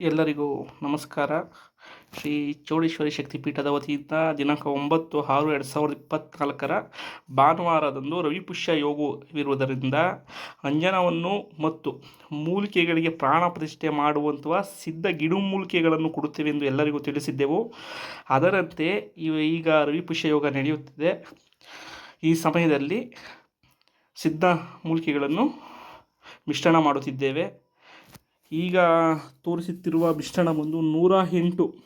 ಎಲ್ಲರಿಗೂ ನಮಸ್ಕಾರ. ಶ್ರೀ ಚೌಡೇಶ್ವರಿ ಶಕ್ತಿಪೀಠದ ವತಿಯಿಂದ ದಿನಾಂಕ ಒಂಬತ್ತು ಆರು ಎರಡು ಸಾವಿರದ ಇಪ್ಪತ್ತ್ನಾಲ್ಕರ ಭಾನುವಾರದಂದು ರವಿಪುಷ್ಯ ಯೋಗವಿರುವುದರಿಂದ ಅಂಜನವನ್ನು ಮತ್ತು ಮೂಲಿಕೆಗಳಿಗೆ ಪ್ರಾಣ ಪ್ರತಿಷ್ಠೆ ಮಾಡುವಂತಹ ಸಿದ್ಧ ಗಿಡುಮೂಲಿಕೆಗಳನ್ನು ಕೊಡುತ್ತೇವೆ ಎಂದು ಎಲ್ಲರಿಗೂ ತಿಳಿಸಿದ್ದೆವು. ಅದರಂತೆ ಈಗ ರವಿಪುಷ್ಯ ಯೋಗ ನಡೆಯುತ್ತಿದೆ. ಈ ಸಮಯದಲ್ಲಿ ಸಿದ್ಧ ಮೂಲಿಕೆಗಳನ್ನು ಮಿಶ್ರಣ ಮಾಡುತ್ತಿದ್ದೇವೆ. ಈಗ ತೋರಿಸುತ್ತಿರುವ ಮಿಶ್ರಣ ಬಂದು ನೂರ ಎಂಟು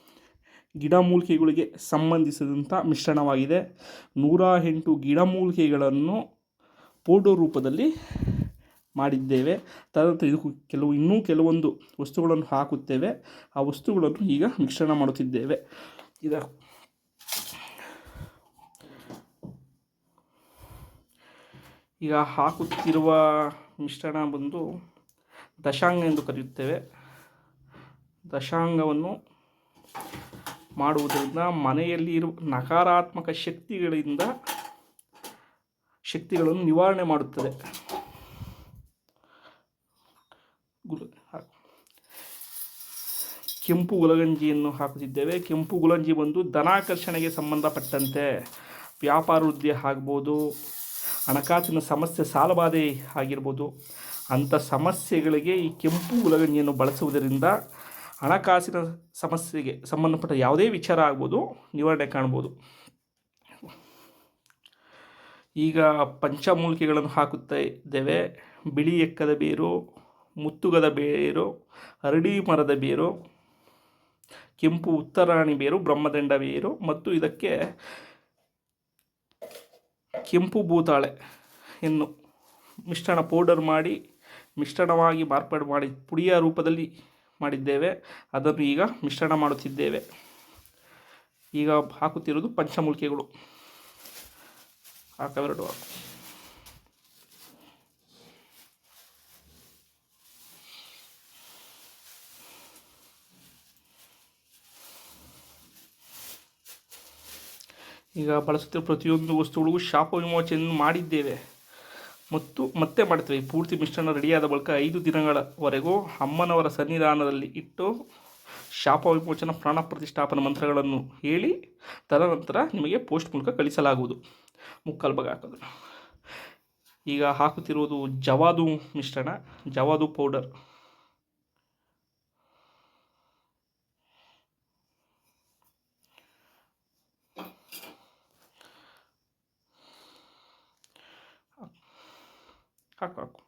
ಗಿಡಮೂಲಿಕೆಗಳಿಗೆ ಸಂಬಂಧಿಸಿದಂಥ ಮಿಶ್ರಣವಾಗಿದೆ. ನೂರ ಎಂಟು ಗಿಡಮೂಲಿಕೆಗಳನ್ನು ಪೌಡರ್ ರೂಪದಲ್ಲಿ ಮಾಡಿದ್ದೇವೆ. ತದನಂತರ ಇದಕ್ಕೂ ಕೆಲವು, ಇನ್ನೂ ಕೆಲವೊಂದು ವಸ್ತುಗಳನ್ನು ಹಾಕುತ್ತೇವೆ. ಆ ವಸ್ತುಗಳನ್ನು ಈಗ ಮಿಶ್ರಣ ಮಾಡುತ್ತಿದ್ದೇವೆ. ಇದ ಈಗ ಹಾಕುತ್ತಿರುವ ಮಿಶ್ರಣ ಬಂದು ದಶಾಂಗ ಎಂದು ಕರೆಯುತ್ತೇವೆ. ದಶಾಂಗವನ್ನು ಮಾಡುವುದರಿಂದ ಮನೆಯಲ್ಲಿ ಇರುವ ನಕಾರಾತ್ಮಕ ಶಕ್ತಿಗಳಿಂದ ಶಕ್ತಿಗಳನ್ನು ನಿವಾರಣೆ ಮಾಡುತ್ತದೆ. ಕೆಂಪು ಗುಲಗಂಜಿಯನ್ನು ಹಾಕುತ್ತಿದ್ದೇವೆ. ಕೆಂಪು ಗುಲಂಜಿ ಬಂದು ಧನಾಕರ್ಷಣೆಗೆ ಸಂಬಂಧಪಟ್ಟಂತೆ ವ್ಯಾಪಾರ ವೃದ್ಧಿ ಆಗ್ಬೋದು, ಹಣಕಾಸಿನ ಸಮಸ್ಯೆ ಸಾಲಬಾಧೆ ಆಗಿರ್ಬೋದು. ಅಂಥ ಸಮಸ್ಯೆಗಳಿಗೆ ಈ ಕೆಂಪು ಉಲಗಣಿಯನ್ನು ಬಳಸುವುದರಿಂದ ಹಣಕಾಸಿನ ಸಮಸ್ಯೆಗೆ ಸಂಬಂಧಪಟ್ಟ ಯಾವುದೇ ವಿಚಾರ ಆಗ್ಬೋದು, ನಿವಾರಣೆ ಕಾಣ್ಬೋದು. ಈಗ ಪಂಚಮೂಲಿಕೆಗಳನ್ನು ಹಾಕುತ್ತಾ ಇದ್ದೇವೆ. ಬಿಳಿ ಎಕ್ಕದ ಬೇರು, ಮುತ್ತುಗದ ಬೇರು ಅರಡಿ ಮರದ ಬೇರು, ಕೆಂಪು ಉತ್ತರಾಣಿ ಬೇರು, ಬ್ರಹ್ಮದಂಡ ಬೇರು ಮತ್ತು ಇದಕ್ಕೆ ಕೆಂಪು ಭೂತಾಳೆ ಇನ್ನು ಮಿಶ್ರಣ ಪೌಡರ್ ಮಾಡಿ ಮಿಶ್ರಣವಾಗಿ ಮಾರ್ಪಾಡು ಮಾಡಿ ಪುಡಿಯ ರೂಪದಲ್ಲಿ ಮಾಡಿದ್ದೇವೆ. ಅದನ್ನು ಈಗ ಮಿಶ್ರಣ ಮಾಡುತ್ತಿದ್ದೇವೆ. ಈಗ ಹಾಕುತ್ತಿರುವುದು ಪಂಚಮೂಲಿಕೆಗಳು. ಹಾಕವೆರಡು ಹಾಕು. ಈಗ ಬಳಸುತ್ತಿರುವ ಪ್ರತಿಯೊಂದು ವಸ್ತುಗಳಿಗೂ ಶಾಪ ವಿಮೋಚನೆಯನ್ನು ಮಾಡಿದ್ದೇವೆ. ಮತ್ತು ಮತ್ತೆ ಮಾಡ್ತೀವಿ. ಪೂರ್ತಿ ಮಿಶ್ರಣ ರೆಡಿಯಾದ ಬಳಿಕ ಐದು ದಿನಗಳವರೆಗೂ ಅಮ್ಮನವರ ಸನ್ನಿಧಾನದಲ್ಲಿ ಇಟ್ಟು ಶಾಪ ವಿಮೋಚನ ಪ್ರಾಣ ಪ್ರತಿಷ್ಠಾಪನ ಮಂತ್ರಗಳನ್ನು ಹೇಳಿ, ತದನಂತರ ನಿಮಗೆ ಪೋಸ್ಟ್ ಮೂಲಕ ಕಳಿಸಲಾಗುವುದು. ಮುಕ್ಕಾಲು ಭಾಗ ಹಾಕೋದು. ಈಗ ಹಾಕುತ್ತಿರುವುದು ಜವಾದು ಮಿಶ್ರಣ, ಜವಾದು ಪೌಡರ್. ಹಾಕು ಹಾಕು.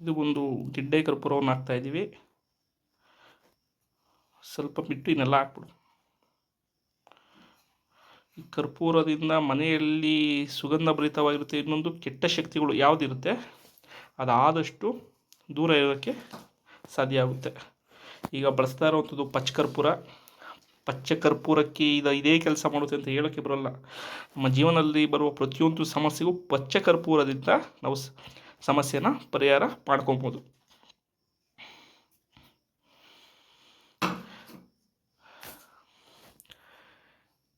ಇದು ಒಂದು ಗಿಡ್ಡೆ ಕರ್ಪೂರವನ್ನು ಹಾಕ್ತಾ ಇದ್ದೀವಿ. ಸ್ವಲ್ಪ ಬಿಟ್ಟು ಇನ್ನೆಲ್ಲ ಹಾಕ್ಬಿಡು. ಈ ಕರ್ಪೂರದಿಂದ ಮನೆಯಲ್ಲಿ ಸುಗಂಧ ಭರಿತವಾಗಿರುತ್ತೆ ಇನ್ನೊಂದು ಕೆಟ್ಟ ಶಕ್ತಿಗಳು ಯಾವುದಿರುತ್ತೆ, ಅದಾದಷ್ಟು ದೂರ ಇರೋಕ್ಕೆ ಸಾಧ್ಯ ಆಗುತ್ತೆ. ಈಗ ಬಳಸ್ತಾ ಇರುವಂಥದ್ದು ಪಚ್ಚ ಕರ್ಪೂರ. ಪಚ್ಚ ಕರ್ಪೂರಕ್ಕೆ ಇದು ಇದೇ ಕೆಲಸ ಮಾಡುತ್ತೆ ಅಂತ ಹೇಳೋಕ್ಕೆ ಬರೋಲ್ಲ. ನಮ್ಮ ಜೀವನದಲ್ಲಿ ಬರುವ ಪ್ರತಿಯೊಂದು ಸಮಸ್ಯೆಗೂ ಪಚ್ಚ ಕರ್ಪೂರದಿಂದ ನಾವು ಸಮಸ್ಯೆನ ಪರಿಹಾರ ಮಾಡ್ಕೊಬೋದು.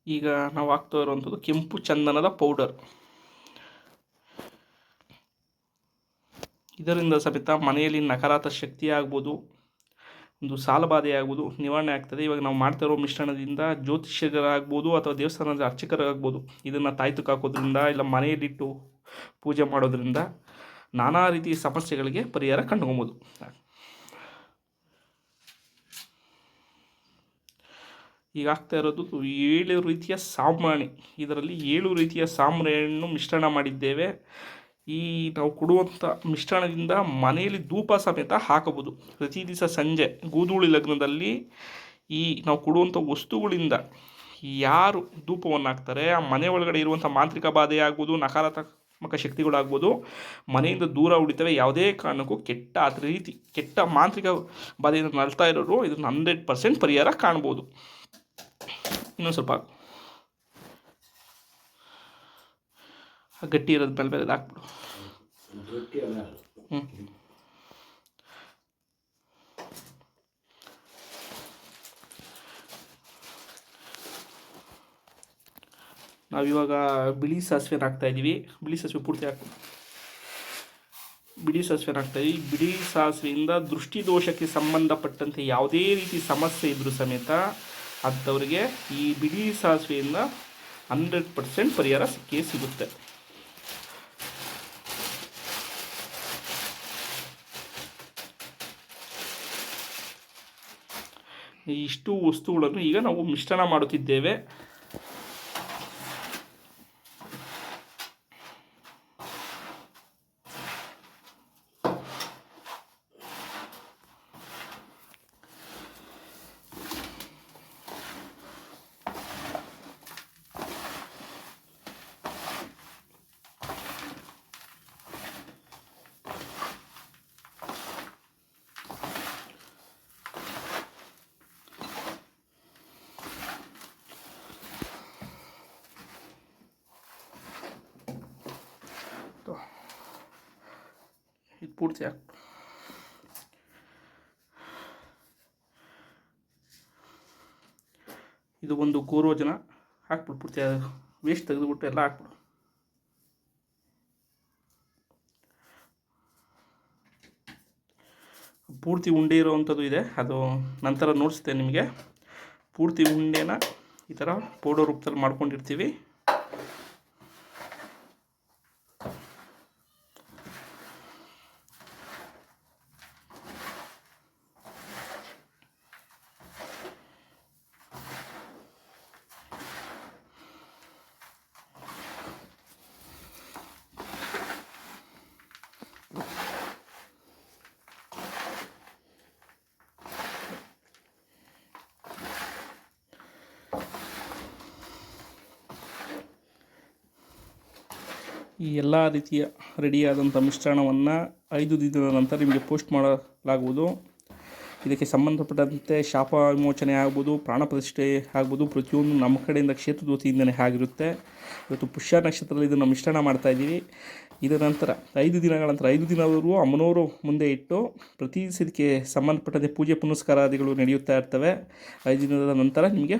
ಈಗ ನಾವು ಹಾಕ್ತಾ ಇರುವಂಥದ್ದು ಕೆಂಪು ಚಂದನದ ಪೌಡರ್. ಇದರಿಂದ ಸಮೇತ ಮನೆಯಲ್ಲಿ ನಕಾರಾತ್ಮಕ ಶಕ್ತಿ ಆಗ್ಬೋದು. ಒಂದು ಸಾಲಬಾಧೆ ಆಗ್ಬೋದು, ನಿವಾರಣೆ ಆಗ್ತದೆ. ಇವಾಗ ನಾವು ಮಾಡ್ತಾ ಇರೋ ಮಿಶ್ರಣದಿಂದ ಜ್ಯೋತಿಷ್ಯರಾಗ್ಬೋದು ಅಥವಾ ದೇವಸ್ಥಾನದ ಅರ್ಚಕರಾಗ್ಬೋದು, ಇದನ್ನು ತಾಯ್ತಕ್ಕೆ ಹಾಕೋದ್ರಿಂದ ಇಲ್ಲ ಮನೆಯಲ್ಲಿಟ್ಟು ಪೂಜೆ ಮಾಡೋದ್ರಿಂದ ನಾನಾ ರೀತಿಯ ಸಮಸ್ಯೆಗಳಿಗೆ ಪರಿಹಾರ ಕಂಡುಕೊಬೋದು. ಈಗ ಆಗ್ತಾ ಇರೋದು ಏಳು ರೀತಿಯ ಸಾಮ್ರಾಣಿ ಇದರಲ್ಲಿ ಏಳು ರೀತಿಯ ಸಾಂಬ್ರಾಣಿಯನ್ನು ಮಿಶ್ರಣ ಮಾಡಿದ್ದೇವೆ. ಈ ನಾವು ಕೊಡುವಂಥ ಮಿಶ್ರಣದಿಂದ ಮನೆಯಲ್ಲಿ ಧೂಪ ಸಮೇತ ಹಾಕಬಹುದು. ಪ್ರತಿ ದಿವಸ ಸಂಜೆ ಗೂದೂಳಿ ಲಗ್ನದಲ್ಲಿ ಈ ನಾವು ಕೊಡುವಂಥ ವಸ್ತುಗಳಿಂದ ಯಾರು ಧೂಪವನ್ನು ಹಾಕ್ತಾರೆ, ಆ ಮನೆ ಒಳಗಡೆ ಇರುವಂಥ ಮಾಂತ್ರಿಕ ಬಾಧೆ ಆಗ್ಬೋದು, ನಕಾರಾತ್ಮಕ ಶಕ್ತಿಗಳಾಗ್ಬೋದು, ಮನೆಯಿಂದ ದೂರ ಉಳಿತವೆ, ಯಾವುದೇ ಕಾರಣಕ್ಕೂ ಕೆಟ್ಟ ಆ ರೀತಿ ಕೆಟ್ಟ ಮಾಂತ್ರಿಕ ಬಾಧೆಯಿಂದ ನಲ್ತಾ ಇರೋರು ಇದನ್ನು ಹಂಡ್ರೆಡ್ ಪರ್ಸೆಂಟ್ ಪರಿಹಾರ ಕಾಣ್ಬೋದು. ಇನ್ನೊಂದು ಸ್ವಲ್ಪ ಗಟ್ಟಿ ಇರೋದು ಮೇಲೆ ಹಾಕ್ಬಿಡು ನಾವಿವಾಗ ಬಿಳಿ ಸಾಸಿವೆನ ಹಾಕ್ತಾ ಇದ್ದೀವಿ ಬಿಳಿ ಸಾಸಿವೆ ಪೂರ್ತಿ ಹಾಕು ಬಿಳಿ ಸಾಸಿವೆನ ಹಾಕ್ತಾ ಇದ್ದೀವಿ ಬಿಳಿ ಸಾಸಿವೆಯಿಂದ ದೃಷ್ಟಿ ದೋಷಕ್ಕೆ ಸಂಬಂಧಪಟ್ಟಂತೆ ಯಾವುದೇ ರೀತಿ ಸಮಸ್ಯೆ ಇದ್ದರೂ ಸಮೇತ ಅಂಥವ್ರಿಗೆ ಈ ಬಿಳಿ ಸಾಸಿವೆಯಿಂದ ಹಂಡ್ರೆಡ್ ಪರ್ಸೆಂಟ್ ಪರಿಹಾರ ಸಿಕ್ಕೇ ಸಿಗುತ್ತೆ. ಇಷ್ಟು ವಸ್ತುಗಳನ್ನು ಈಗ ನಾವು ಮಿಶ್ರಣ ಮಾಡುತ್ತಿದ್ದೇವೆ. ಪೂರ್ತಿ ಇದು ಒಂದು ಗೋರೋಜನ ಹಾಕ್ಬಿಡು ಪೂರ್ತಿ ವೇಸ್ಟ್ ತೆಗೆದುಬಿಟ್ಟು ಎಲ್ಲ ಹಾಕ್ಬಿಡು. ಪೂರ್ತಿ ಉಂಡೆ ಇರೋವಂಥದ್ದು ಇದೆ, ಅದು ನಂತರ ನೋಡಿಸ್ತೇನೆ ನಿಮಗೆ. ಪೂರ್ತಿ ಉಂಡೆನ ಈ ಥರ ಪೌಡರ್ ರೂಪದಲ್ಲಿ ಮಾಡ್ಕೊಂಡಿರ್ತೀವಿ. ಈ ಎಲ್ಲ ರೀತಿಯ ರೆಡಿಯಾದಂಥ ಮಿಶ್ರಣವನ್ನು ಐದು ದಿನದ ನಂತರ ನಿಮಗೆ ಪೋಸ್ಟ್ ಮಾಡಲಾಗುವುದು. ಇದಕ್ಕೆ ಸಂಬಂಧಪಟ್ಟಂತೆ ಶಾಪ ವಿಮೋಚನೆ ಆಗ್ಬೋದು, ಪ್ರಾಣ ಪ್ರತಿಷ್ಠೆ ಆಗ್ಬೋದು, ಪ್ರತಿಯೊಂದು ನಮ್ಮ ಕಡೆಯಿಂದ ಕ್ಷೇತ್ರದ ವತಿಯಿಂದನೇ ಆಗಿರುತ್ತೆ. ಇವತ್ತು ಪುಷ್ಯ ನಕ್ಷತ್ರದಲ್ಲಿ ಇದನ್ನು ಮಿಶ್ರಣ ಮಾಡ್ತಾ ಇದ್ದೀವಿ. ಇದರ ನಂತರ ಐದು ದಿನಗಳ ನಂತರ, ಐದು ದಿನವರೆಗೂ ಅಮ್ಮನವರು ಮುಂದೆ ಇಟ್ಟು ಪ್ರತಿ ಇದಕ್ಕೆ ಸಂಬಂಧಪಟ್ಟಂತೆ ಪೂಜೆ ಪುನಸ್ಕಾರಾದಿಗಳು ನಡೆಯುತ್ತಾ ಇರ್ತವೆ. ಐದು ದಿನದ ನಂತರ ನಿಮಗೆ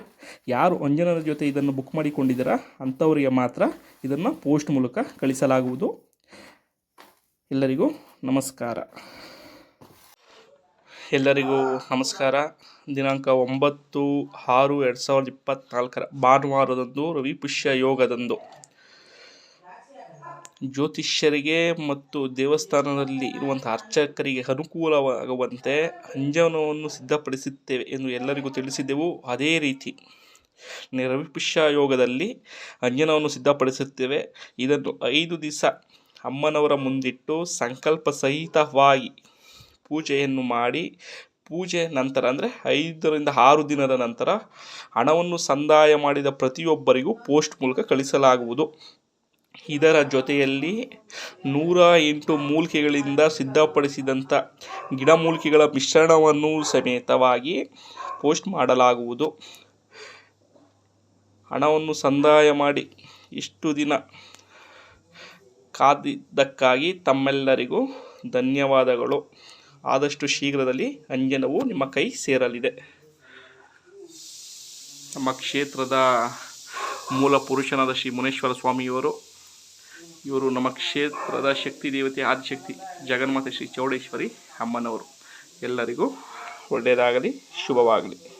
ಯಾರು ಅಂಜನರ ಜೊತೆ ಇದನ್ನು ಬುಕ್ ಮಾಡಿಕೊಂಡಿದ್ದೀರಾ ಅಂಥವರಿಗೆ ಮಾತ್ರ ಇದನ್ನು ಪೋಸ್ಟ್ ಮೂಲಕ ಕಳಿಸಲಾಗುವುದು. ಎಲ್ಲರಿಗೂ ನಮಸ್ಕಾರ. ಎಲ್ಲರಿಗೂ ನಮಸ್ಕಾರ. ದಿನಾಂಕ ಒಂಬತ್ತು ಆರು ಎರಡು ಸಾವಿರದ ಇಪ್ಪತ್ತ್ನಾಲ್ಕರ ಭಾನುವಾರದಂದು ರವಿ ಪುಷ್ಯ ಯೋಗದಂದು. ಜ್ಯೋತಿಷ್ಯರಿಗೆ ಮತ್ತು ದೇವಸ್ಥಾನದಲ್ಲಿ ಇರುವಂಥ ಅರ್ಚಕರಿಗೆ ಅನುಕೂಲವಾಗುವಂತೆ ಅಂಜನವನ್ನು ಸಿದ್ಧಪಡಿಸುತ್ತೇವೆ ಎಂದು ಎಲ್ಲರಿಗೂ ತಿಳಿಸಿದೆವು. ಅದೇ ರೀತಿ ನಿರವಿಪುಷ್ಯ ಯೋಗದಲ್ಲಿ ಅಂಜನವನ್ನು ಸಿದ್ಧಪಡಿಸುತ್ತೇವೆ. ಇದನ್ನು ಐದು ದಿವಸ ಅಮ್ಮನವರ ಮುಂದಿಟ್ಟು ಸಂಕಲ್ಪ ಸಹಿತವಾಗಿ ಪೂಜೆಯನ್ನು ಮಾಡಿ, ಪೂಜೆ ನಂತರ ಅಂದರೆ ಐದರಿಂದ ಆರು ದಿನದ ನಂತರ ಹಣವನ್ನು ಸಂದಾಯ ಮಾಡಿದ ಪ್ರತಿಯೊಬ್ಬರಿಗೂ ಪೋಸ್ಟ್ ಮೂಲಕ ಕಳಿಸಲಾಗುವುದು. ಇದರ ಜೊತೆಯಲ್ಲಿ ನೂರ ಎಂಟು ಮೂಲಿಕೆಗಳಿಂದ ಸಿದ್ಧಪಡಿಸಿದಂಥ ಗಿಡಮೂಲಿಕೆಗಳ ಮಿಶ್ರಣವನ್ನು ಸಮೇತವಾಗಿ ಪೋಸ್ಟ್ ಮಾಡಲಾಗುವುದು. ಹಣವನ್ನು ಸಂದಾಯ ಮಾಡಿ ಇಷ್ಟು ದಿನ ಕಾದಿದ್ದಕ್ಕಾಗಿ ತಮ್ಮೆಲ್ಲರಿಗೂ ಧನ್ಯವಾದಗಳು. ಆದಷ್ಟು ಶೀಘ್ರದಲ್ಲಿ ಅಂಜನವು ನಿಮ್ಮ ಕೈ ಸೇರಲಿದೆ. ನಮ್ಮ ಕ್ಷೇತ್ರದ ಮೂಲ ಪುರುಷನಾದ ಶ್ರೀ ಮುನೇಶ್ವರ ಸ್ವಾಮಿಯವರು ಇವರು ನಮ್ಮ ಕ್ಷೇತ್ರದ ಶಕ್ತಿ ದೇವತೆ ಆದಿಶಕ್ತಿ ಜಗನ್ಮಾತೆ ಶ್ರೀ ಚೌಡೇಶ್ವರಿ ಅಮ್ಮನವರು. ಎಲ್ಲರಿಗೂ ಒಳ್ಳೆಯದಾಗಲಿ ಶುಭವಾಗಲಿ.